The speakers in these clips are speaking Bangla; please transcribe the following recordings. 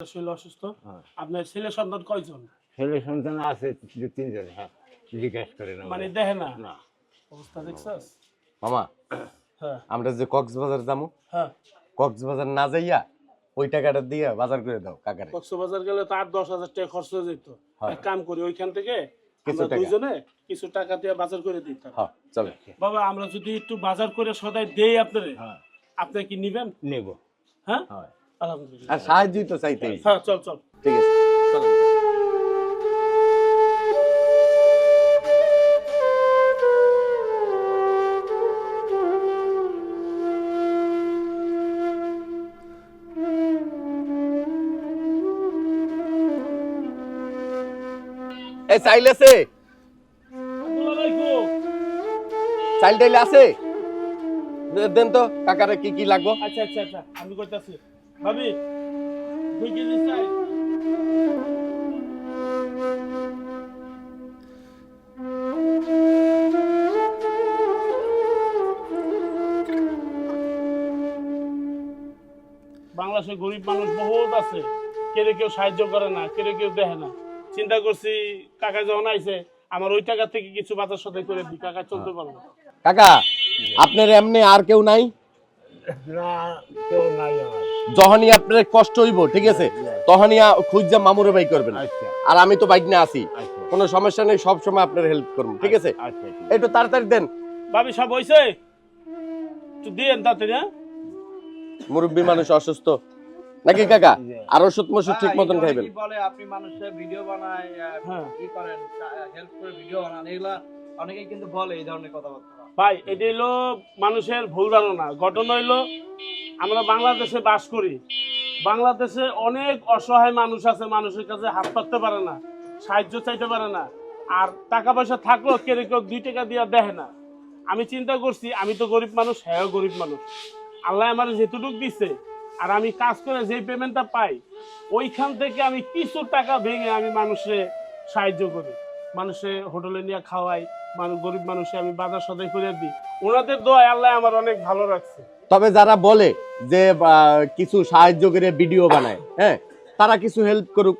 শরীর অসুস্থ। হ্যাঁ। আপনার ছেলে সন্তান কয়জন? ছেলে সন্তান আছে দু তিনজন হ্যাঁ জিজ্ঞেস করে না মানে দেখে না? না। অবস্থা দেখছস? মামা হ্যাঁ। আমরা যে কক্সবাজার যাব হ্যাঁ। কক্সবাজার না যাইয়া ওই টাকাটা দিয়ে বাজার করে দাও কাকারে। কক্সবাজার গেলে তো আট দশ হাজার টাকা খরচ হয়ে যেত। এক কাম করি ওইখান থেকে কিছু। দুইজনে কিছু টাকা দিয়ে বাজার করে দিতাম হ্যাঁ চলে। বাবা আমরা যদি একটু বাজার করে সদাই দেই আপনারে হ্যাঁ। আপনি কি নিবেন? নেব। হ্যাঁ? হয়। আলহামদুলিল্লাহ। আর সাহায্যই তো চাইতেই। হ্যাঁ চল চল। ঠিক আছে। চাইল আছে। চাইল টাইল দেন তো কাকারে কি কি লাগবো? আচ্ছা আচ্ছা আচ্ছা আমি কইতাছি। ভাবি দুই কেজি চাই বাংলাদেশে গরিব মানুষ বহুত আছে। কেউ কেউ সাহায্য করে না কেউ কেউ দেখে না। চিন্তা করছি কাকা যখন আইছে আমার ওই টাকা থেকে কিছু বাজার সদাই করে দিই। কাকা চলতে পারব কাকা আপনার এমনি আর কেউ নাই? না কেউ নাই আমার। যখনই আপনার কষ্ট হইব ঠিক আছে? তখনই খুঁজা মামুরে বাই করবেন। আচ্ছা। আর আমি তো বাইক নিয়ে আসি আচ্ছা। কোনো সমস্যা নেই সব সময় আপনার হেল্প করব ঠিক আছে? আচ্ছা একটু তাড়াতাড়ি দেন। ভাবি সব হয়েছে একটু দিয়েন তাড়াতাড়ি হ্যাঁ? মুরব্বী মানুষ অসুস্থ। নাকি কাকা? আর ওষুধ মশুদ ঠিক মতন হ্যাঁ, খাইবেন? অনেকেই বলে আপনি মানুষের ভিডিও বানায় হ্যাঁ। ই করেন হেল্প করে ভিডিও বানান এগুলা অনেকেই কিন্তু বলে এই ধরনের কথাবার্তা। ভাই এটা হলো মানুষের ভুল ধারণা। ঘটনা হইল আমরা বাংলাদেশে বাস করি। বাংলাদেশে অনেক অসহায় মানুষ আছে, মানুষের কাছে হাত পাততে পারে না, সাহায্য চাইতে পারে না। আর টাকা পয়সা থাকলেও কেউ কেউ দুই টাকা দিয়ে দেয় না। আমি চিন্তা করছি, আমি তো গরিব মানুষ হ্যাঁ গরিব মানুষ। আল্লাহ আমার যেটুক দিচ্ছে আর আমি কাজ করে যেই পেমেন্টটা পাই, ওইখান থেকে আমি কিছু টাকা ভেঙে আমি মানুষে সাহায্য করি। মানুষে হোটেলে নিয়ে খাওয়াই মানুষ গরিব মানুষে আমি বাজার সদাই করে দিই। ওনাদের দোয়ায় আল্লাহ আমার অনেক ভালো রাখছে। তবে যারা বলে যে কিছু সাহায্য করে ভিডিও বানায় হ্যাঁ তারা কিছু হেল্প করুক।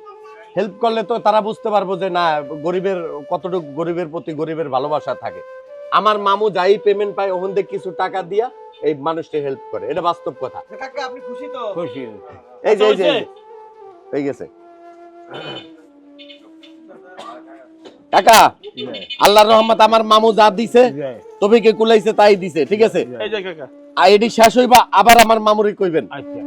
হেল্প করলে তো তারা বুঝতে পারব যে না গরিবের কতটুকু গরিবের প্রতি গরিবের ভালোবাসা থাকে। আমার মামু যাই পেমেন্ট পায় ওখান থেকে কিছু টাকা দিয়া এই মানুষকে হেল্প করে। এটা বাস্তব কথা। আপনি খুশি তো? খুশি। এই যে এই যে এই যে, হয়ে গেছে। কাকা আল্লাহর রহমত আমার মামু যা দিছে তবে কে কুলাইছে তাই দিছে ঠিক আছে? এই যে কাকা। আর এটি শেষ হইবা আবার আমার মামুরি কইবেন। আচ্ছা।